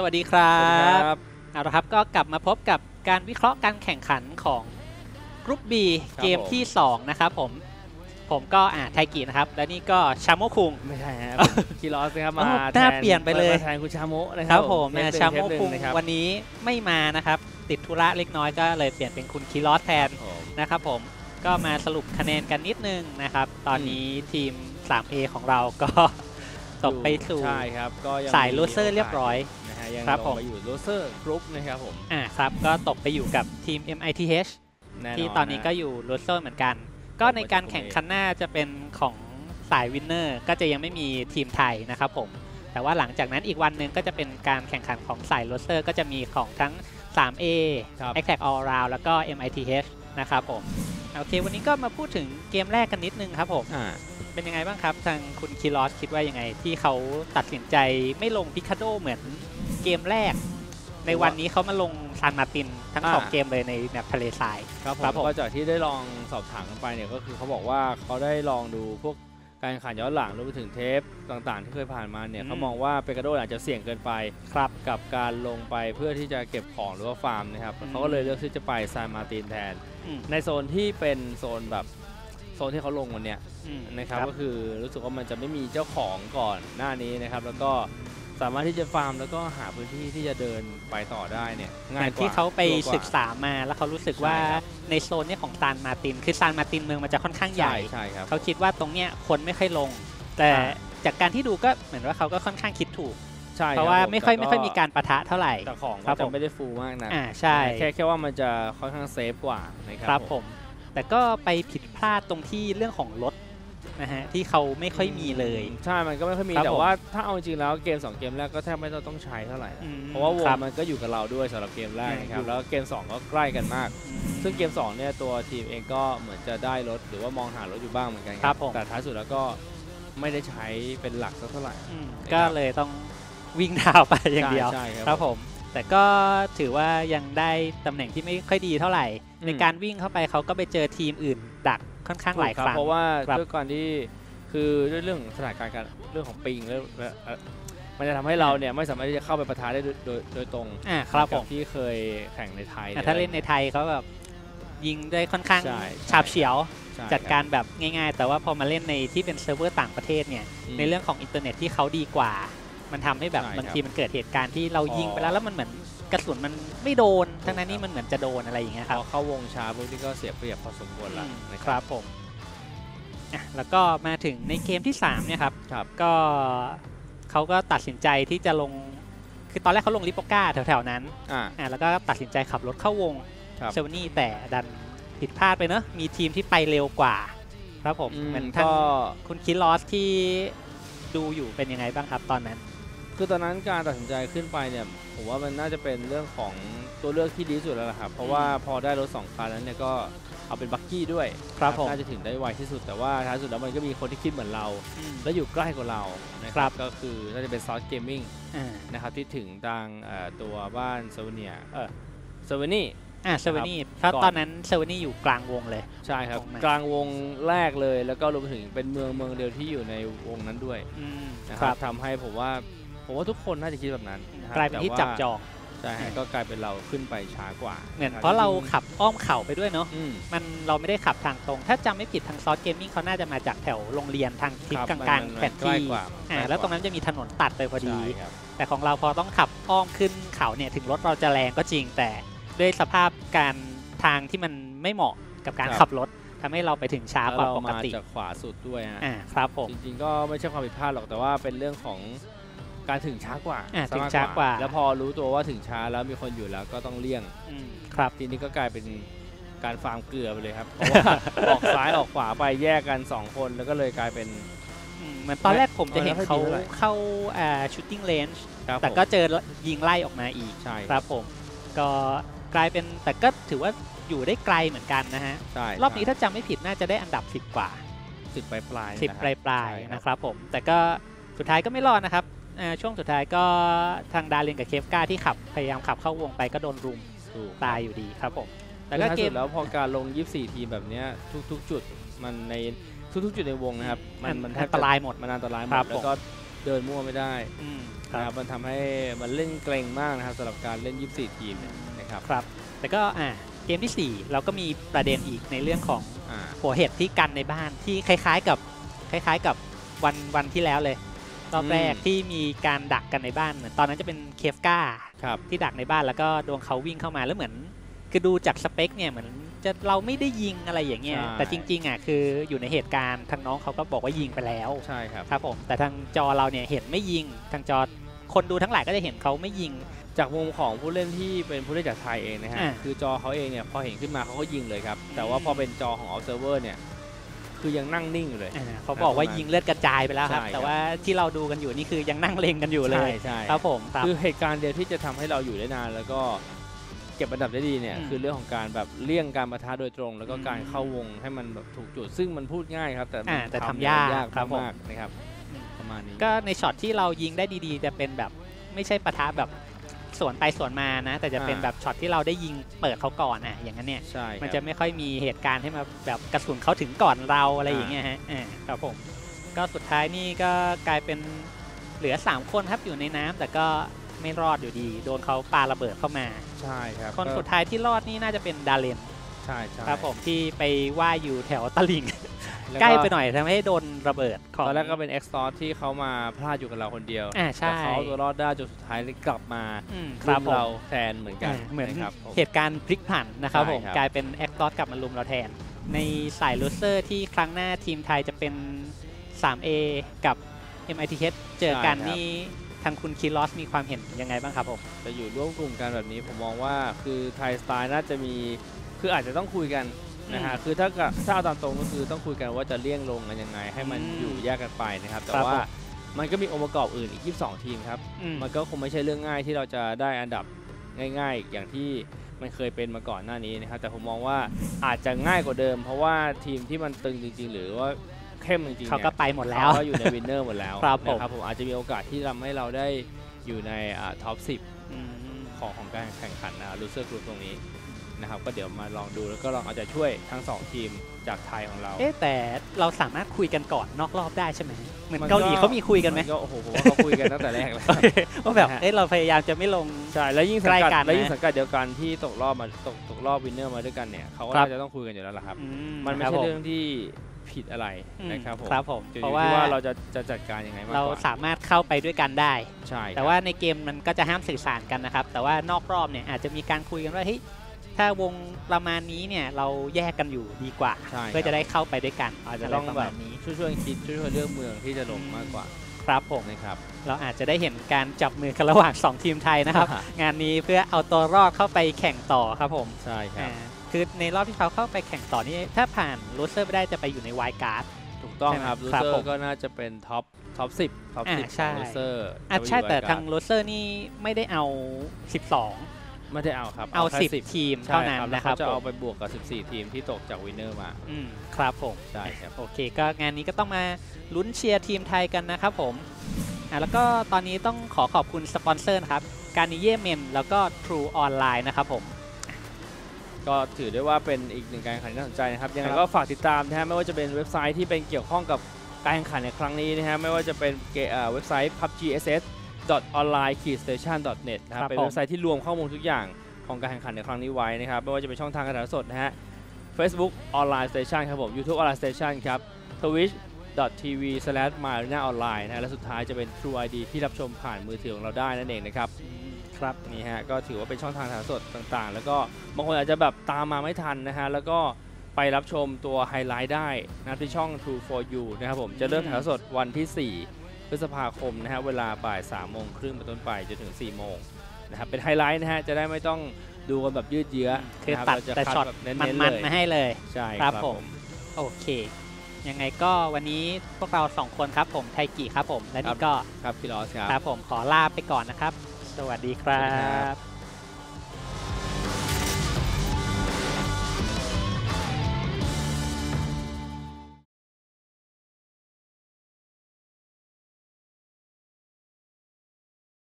สวัสดีครับครับเอาละครับก็กลับมาพบกับการวิเคราะห์การแข่งขันของกรุ๊ป B ครับเกมที่ 2 นะครับผมผมก็อ่าไทกินะครับ และนี่ก็ชาโมคุง ไม่ใช่ฮะคีรอสนะครับมาอ้าวแทหน้าเปลี่ยนไปเลยมาแทนคุณชาโมะนะคครัรับผมเทปหนะนึ่ชาโมเทปหนึ่คุงนะครับวันนี้ไม่มานะครับ ติดธุระเล็กน้อยก็เลยเปลี่ยนเป็นคุณคิรอสแทนผมนะครับผมก็มาสรุปคะแนนกันนิดนึงนะครับ ตอนนี้ทีม 3A ของเราก็ตกไปสู่ใช่ครับก็ยังสายมีลูเซอร์เรียบร้อยนะฮะ ยังครับลผงม มาอยู่ลูเซอร์กรุ๊ปนะครับผมอ่าครับก็ตกไปอยู่กับทีม MITH แน่นอนที่ตอนนี้ก็ะ อยู่โรสเซอร์เหมือนกัน ก็ในการแข่งขันหน้าจะเป็นของสายวินเนอร์ก็จะยังไม่มีทีมไทยนะครับผม แต่ว่าหลังจากนั้นอีกวันหนึ่งก็จะเป็นการแข่งขันของสายโรสเซอร์ก็จะมีของทั้ง 3A ครับ a t t a c All Round แล้วก็ MITH นะครับผม โอเค วันนี้ก็มาพูดถึงเกมแรกกันนิดนึงครับผม อ่า เป็นยังไงบ้างครับ ทางคุณคิรอสคิดว่ายังไงที่เขาตัดสินใจไม่ลงพิคาโดเหมือน เกมแรก ในวันนี้เขามาลงซานมาร์ตินทั้งสองอ่าเกมเลยในแมปทะเลทรายครับผครัมบผมก็จากที่ได้ลองสอบถามกันไปเนี่ยก็คือเขาบอกว่าเขาได้ลองดูพวกการแข่งขันย้อนหลังรวมไปถึงเทปต่างๆ ที่เคยผ่านมาเนี่ยอืมเขามองว่าเปกาโดอาจจะเสี่ยงเกินไปครับกับการลงไปเพื่อที่จะเก็บของหรือว่าฟาร์มนะครับอืมเขาก็เลยเลือกที่จะไปซานมาร์ตินแทนอืมในโซนที่เป็นโซนแบบโซนที่เขาลงวันเนี้ยอืมนะครับก็คือรู้สึกว่ามันจะไม่มีเจ้าของก่อนหน้านี้นะครับ แล้วก็ สามารถที่จะฟาร์มแล้วก็หาพื้นที่ที่จะเดินไปต่อได้เนี่ยเหง่ามืยอนกว่าที่เขาไปสะดวกกว่ศึกษามาแล้วเขารู้สึกว่าใช่ครับในโซนเนี้ยของซานมาร์ติน คือซานมาร์ตินเมืองมันจะค่อนข้างใหญ่ใช่ครับเขาคิดว่าตรงเนี้ยคนไม่ค่อยลง แต่อ่าจากการที่ดูก็เหมือนว่าเขาก็ค่อนข้างคิดถูกใช่เพราะว่าบผไม่ค่อยแต่ไม่ค่อยมีการประทะเท่าไหร่แต่ของครัก็บจะผมไม่ได้ฟูลมากนะอ่าใช่แค่แค่ว่ามันจะค่อนข้างเซฟกว่านะคครัรับผม แต่ก็ไปผิดพลาดตรงที่เรื่องของรถ นะฮะที่เขาไม่ค่อยมีเลย ใช่ มันก็ไม่ค่อยมี ครับแต่ผมว่าถ้าเอาจริงๆแล้วเกม 2 เกมแรกก็แทบไม่ต้องใช้เท่าไหร่ อืมเพราะว่าวคงรับมันก็อยู่กับเราด้วยสำหรับเกมแรกนะครับอยู่แล้วเกม 2 ก็ใกล้กันมากอืมซึ่งเกม 2 เนี่ยตัวทีมเองก็เหมือนจะได้รถหรือว่ามองหารถอยู่บ้างเหมือนกันครับผม แต่ท้ายสุดแล้วก็ไม่ได้ใช้เป็นหลักสักเท่าไหร่อืมนะครับก็เลยต้องวิ่งดาวไปอย่างเดียว ใช่ใช่ครับผม แต่ก็ถือว่ายังได้ตำแหน่งที่ไม่ค่อยดีเท่าไหร่อืมในการวิ่งเข้าไปเขาก็ไปเจอทีมอื่นดัก ค่อนข้างหลายถูกครั้งเพราะว่าครับด้วยการที่คือด้วยเรื่องสถานการณ์การเรื่องของปิงแล้วและเอ่อมันจะทำให้เราเนี่ยไม่สามารถที่จะเข้าไปปะทะได้โดยโดยโดยตรงอ่าครับผกับมที่เคยแข่งในไทยอะถ้าเล่นในไทยเขาแบบยิงได้ค่อนข้างใช่ฉาบเฉียวใช่จัดการแบบง่ายๆ แต่ว่าพอมาเล่นในที่เป็นเซิร์ฟเวอร์ต่างประเทศเนี่ยอืมในเรื่องของอินเทอร์เน็ตที่เขาดีกว่า มันทำให้แบบใช่ครับบางทีมันเกิดเหตุการณ์ที่เรายิงไปแล้วแล้วมันเหมือน กระสุนมันไม่โดน ทั้งนั้นนี่มันเหมือนจะโดนอะไรอย่างเงี้ยพครับอเข้าวงช้าพวกนี้ก็เสียเปรียบพอสมควรละอืมนะคครัรับบผมอะแล้วก็มาถึงในเกมที่3เนี่ยครับ ครับ ก็เขาก็ตัดสินใจที่จะลง คือตอนแรกเขาลงลิปโปก้าแถวๆนั้นอ่า อะแล้วก็ตัดสินใจขับรถเข้าวงครับ เซเวนี่แต่ดันผิดพลาดไปเนอะมีทีมที่ไปเร็วกว่า ครับผมอืมเหมือนทั้งก็ คุณคิดลอสที่ดูอยู่เป็นยังไงบ้างครับตอนนั้น คือตอนนั้นการตัดสินใจขึ้นไปเนี่ยผมว่ามันน่าจะเป็นเรื่องของตัวเลือกที่ดีที่สุดแล้วล่ะครับ เพราะว่าพอได้รถสองคันนั้นเนี่ยก็เอาเป็นบักกี้ด้วยครับผมน่าจะถึงได้ไวที่สุดแต่ว่าท้ายสุดแล้วมันก็มีคนที่คิดเหมือนเราอืมและอยู่ใกล้กว่าเรานะคครัรับบก็คือน่าจะเป็นซอสเกมมิ่งอ่านะครับที่ถึงทางเอ่อตัวบ้านเซเวเนียเออเซเวนี่อ่าเซเวนี่เพราะก่อนตอนนั้นเซเวนี่อยู่กลางวงเลย ใช่ครับตรงไหนกลางวงแรกเลยแล้วก็รวมไปถึงเป็นเมืองเมืองเดียวที่อยู่ในวงนั้นด้วยอืมนะคครัรับบทำให้ผมว่า ผมว่าทุกคนน่าจะคิดแบบนั้นะครับกลายเป็นที่แต่ว่จับจองใช่ฮะก็กลายเป็นเราขึ้นไปช้ากว่าเหมือนคบเพราะเราจงๆขับอ้อมเขาไปด้วยเนาะอืม มันเราไม่ได้ขับทางตรง ถ้าจำไม่ผิดทางซอสเกมมิ่งเขาน่าจะมาจากแถวโรงเรียนทางทิศครับกมัลางมัๆแผนใกล้ที่กว่าอ่าใกกแล้วตรงนั้นจะมีถนนตัดไปพอดี ใช่ครับ แต่ของเราพอต้องขับอ้อมขึ้นเขาเนี่ยถึงรถเราจะแรงก็จริง แต่ด้วยสภาพการทางที่มันไม่เหมาะกับการครับ ขับรถทำให้เราไปถึงช้าแล้วกว่าเราปกมาติจากขวาสุดด้วยฮะ อ่าครับผม จริงๆ ก็ไม่ใช่ความผิดพลาดหรอกแต่ว่าเป็นเรื่องของ การถึงช้ากว่าอะซะถึงมช้ากว่า แล้วพอรู้ตัวว่าถึงช้าแล้วมีคนอยู่แล้วก็ต้องเลี่ยง อืมครับ ทีนี้ก็กลายเป็นการฟาร์มเกลือไปเลยครับ เพราะว่า ออกซ้ายออกขวาไปแยกกัน 2 คนแล้วก็เลยกลายเป็น อืมเหมือนตอนแรกผมจะเห็นเออแล้วเขาค่อยดีเท่าไหร่ เข้าอ่าชูตติ้งเลนจ์ครับแต่ผมก็เจอยิงไล่ออกมาอีก ใช่ครับผม ก็กลายเป็นแต่ก็ถือว่าอยู่ได้ไกลเหมือนกันนะฮะ ใช่รอบนี้ถ้าจำไม่ผิดน่าจะได้อันดับ 10 กว่า สิบปลายปลายๆ10ปนะคลารัยบปลายใช่ๆนะครับผม แต่ก็สุดท้ายก็ไม่รอดนะครับอ่า ช่วงสุดท้ายก็ทางดาเรนกับเคฟกาที่ขับพยายามขับเข้าวงไปก็โดนรุมถูกตายอยู่ดีครับผมแล้แล้ววก็ก็เกเกมมแล้วพอการลง 24 ทีมแบบเนี้ยทุก ๆ จุดมันในทุกๆจุดในวงนะครับ มันมันแทอับนจะตรายหมดมันอันตรายหมครัดบแล้วก็โเดินมั่วไม่ได้อืมคนะครัรับบมันทำให้มันเล่นเกรงมากนะครับสำหรับการเล่น 24 ทีมเนี่ยนะครับครับแต่ก็อ่าเกมที่ 4 เราก็มีประเด็นอีกในเรื่องของอ่าหัวเห็ดที่กันในบ้านที่คล้ายๆกับคล้าย ๆ กับวันวันที่แล้วเลย รอบแรกที่มีการดักกันในบ้านเหมือนตอนนั้นจะเป็นเคฟกาครับที่ดักในบ้านแล้วก็ดวงเขาวิ่งเข้ามาแล้วเหมือน คือดูจากสเปคเนี่ยเหมือนจะเราไม่ได้ยิงอะไรอย่างเงี้ยใช่แต่จริง ๆอะคืออยู่ในเหตุการณ์ทางน้องเขาก็บอกว่ายิงไปแล้วใช่ครับครับผมแต่ทางจอเราเนี่ยเห็นไม่ยิงทางจอคนดูทั้งหลายก็จะเห็นเขาไม่ยิงจากมุมของผู้เล่นที่เป็นผู้เล่นจากไทยเองนะฮะอ่าคือจอเขาเองเนี่ยพอเห็นขึ้นมาเขาก็ยิงเลยครับ แต่ว่าอืมพอเป็นจอของ observer เนี่ย คือยังนั่งนิ่งอยู่เลยอ่าเขาบอกว่ายิงเลือดกระจายไปแล้วครับใช่ครับ แต่ว่าที่เราดูกันอยู่นี่คือยังนั่งเลงกันอยู่เลใช่ยใช่ครับผมครับคือเหตุการณ์เดียวที่จะทำให้เราอยู่ได้นาน แล้วก็เก็บอันดับได้ดีเนี่ยอืมคือเรื่องของการแบบเลี่ยงการประทะโดยตรง แล้วก็อืมการเข้าวงให้มันแบบถูกจุดซึ่งมันพูดง่ายครับ แต่อ่าแต่มันทำยากยากครับผมมากๆนะครับประมาณนี้ก็ในช็อตที่เรายิงได้ดีๆจะเป็นแบบไม่ใช่ปะทะแบบ สวนไปสวนมานะ แต่จะเป็นอ่าแบบช็อตที่เราได้ยิงเปิดเขาก่อนอะอย่างนั้นเนี่ยใช่ครับมันจะไม่ค่อยมีเหตุการณ์ให้มาแบบกระสุนเขาถึงก่อนเราอะไรอ่าอย่างเงี้ยฮะอ่าครับผมก็สุดท้ายนี่ก็กลายเป็นเหลือ 3 คนครับอยู่ในน้ำแต่ก็ไม่รอดอยู่ดี โดนเขาปาระเบิดเข้ามาใช่ครับคนก็สุดท้ายที่รอดนี่น่าจะเป็นดาเลนใช่ใช่ครับผมที่ไปว่ายอยู่แถวตลิ่งแล้ว ใกล้ไปหน่อยทำให้โดนระเบิดของตอนแรกก็เป็น X t o r ที่เขามาพลาดอยู่กับเราคนเดียวอ่าแต่ใช่เขาเอาตัวรอดได้จนสุดท้ายเลยกลับมาอืมครุรับมผมเราแทนเหมือนกันอ่าเหมือนนะครับผมเหตุการณ์พลิกผันนะครับใช่ผมครับกลายเป็นแอคตอสกลับมาลุมเราแทน ในสายลูเซอร์ที่ครั้งหน้าทีมไทยจะเป็น 3A กับ MITH เจอกันนี่ทางคุณคิรอสมีความเห็นยังไงบ้างครับผมจะอยู่ร่วมกลุ่มกันแบบนี้ผมมองว่าคือไทยสไตล์น่าจะมีคืออาจจะต้องคุยกัน นะฮะอืมคือถ้ากับถ้าเอาตามตรงก็คือต้องคุยกันว่าจะเลี่ยงลงกันยังไง ให้มันอืมอยู่แยกกันไปนะครับ แต่ครับว่าผมมันก็มีองค์ประกอบอื่นอีก 22 ทีมครับอืมมันก็คงไม่ใช่เรื่องง่ายที่เราจะได้อันดับง่าย ๆ อย่างที่มันเคยเป็นมาก่อนหน้านี้นะครับ แต่ผมมองว่าอาจจะง่ายกว่าเดิม เพราะว่าทีมที่มันตึงจริง ๆ หรือว่าเข้มจริงๆเขาเนี่ยก็ไปหมดแล้วเขาก็อยู่ในวินเนอร์หมดแล้วครับผมนะครับผมอาจจะมีโอกาสที่ทำให้เราได้อยู่ในท็อป 10อืมของของการแข่งขันนะลูเซอร์กรุ๊ปตรงนี้ นะครับก็เดี๋ยวมาลองดูแล้วก็ลองเอาใจช่วยทั้ง 2 ทีมจากไทยของเรา เอ๊ะแต่เราสามารถคุยกันก่อนนอกรอบได้ใช่ไหมเหมือนมันก็เกาหลีเขามีคุยกันไหมก็โอ้โหผมว่าเขาคุยกันตั้งแต่แรกแล้วว่าแบบนะฮะเอ๊ะเราพยายามจะไม่ลง ใช่ แล้วยิ่งสังใกล้กัดกันนะแล้วยิ่งสังกัดเดียวกันที่ตกรอบมาตกตกรอบวินเนอร์มาด้วยกันเนี่ยเขาก็ครับน่าจะต้องคุยกันอยู่แล้วล่ะครับอืมันไม่คบใช่ผเรื่องที่ผิดอะไรอืมนะครับผมครับผมอยู่เพราะที่ว่าว่าเราจะจะจัดการยังไงมากเรากว่าสามารถเข้าไปด้วยกันได้ ใช่ แต่ว่าในเกมมันก็จะห้ามสื่อสารกันนะครับ แต่ว่านอกรอบเนี่ยอาจจะมีการคุยกันว่าเฮ้ย ถ้าวงประมาณนี้เนี่ยเราแยกกันอยู่ดีกว่า ใช่เพื่อจะได้เข้าไปด้วยกันอาจจะต้องไรประแบมาบณนี้ช่วยช่วยๆคิดช่วยช่วยๆเลือกเมืองที่จะลงมากกว่าครับผม นะครับ เราอาจจะได้เห็นการจับมือกันระหว่าง 2 ทีมไทยนะครับ งานนี้เพื่อเอาตัวรอดเข้าไปแข่งต่อครับผมใช่ครับ อ่าคือในรอบที่เขาเข้าไปแข่งต่อนี่ถ้าผ่านโรสเตอร์ไปได้จะไปอยู่ในไวการ์ด ถูกต้องใช่ไหมครับลูครับเซอผมร์ก็น่าจะเป็นท็อปท็อปสิบท็อปอ่าสิบขใช่ องลูเซอร์อะใช่แต่ทางโรสเตอร์นี่ไม่ได้เอา 12 ไม่ได้เอาครับเอาแค่10 ทีมใช่เท่านั้นครับแล้วนะครับเขาจะผเอามไปบวกกับ 14 ทีมที่ตกจากวินเนอร์มา อืมครับผม ใช่ครับ โอเคก็งานนี้ก็ต้องมาลุ้นเชียร์ทีมไทยกันนะครับผมอะแล้วก็ตอนนี้ต้องขอขอบคุณสปอนเซอร์นะครับ การนิเย่เมนแล้วก็ True Online นะครับผม ก็ถือได้ว่าเป็นอีกหนึ่งการแข่งขันที่น่าสนใจนะครับ ยังไงครับก็ฝากติดตามนะฮะ ไม่ว่าจะเป็นเว็บไซต์ที่เป็นเกี่ยวข้องกับการแข่งขันในครั้งนี้นะฮะ ไม่ว่าจะเป็นเกอ่าเว็บไซต์ pubgss online station net นะครับครับเป็นผมเว็บไซต์ที่รวมข้อมูลทุกอย่างของการแข่งขันในครั้งนี้ไว้นะครับ ไม่ว่าจะเป็นช่องทางการถ่ายทอดสดนะฮะ Facebook online station ครับผม YouTube online station ครับ Twitch tv slash marina online นะฮะและสุดท้ายจะเป็น True ID ที่รับชมผ่านมือถือของเราได้นั่นเองนะครับครับนี่ฮะก็ถือว่าเป็นช่องทางถ่ายทอดสดต่างๆ แล้วก็บางคนอาจจะแบบตามมาไม่ทันนะฮะแล้วก็ไปรับชมตัวไฮไลท์ได้นะที่ช่อง True for You นะครับผมจะเริ่มถ่ายทอดสดวันที่ 4 พฤษภาคมนะฮะเวลาบ่าย3โมงครึ่งเป็นต้นไปจนถึง4โมงนะครับเป็นไฮไลท์นะฮะจะได้ไม่ต้องดูกันแบบยืดเยื้อคือนะรับตัดเราจะแต่คัช็อตแบบเน้มันนๆมันเลยมาให้เลยใช่ครับผมโอเคยังไงก็วันนี้พวกเราสองคนครับผมไทกิครับผมและนี่ก็ครับพี่ลอสครับครับผมขอลาไปก่อนนะครับ สวัสดีครัสวัสดีครับบ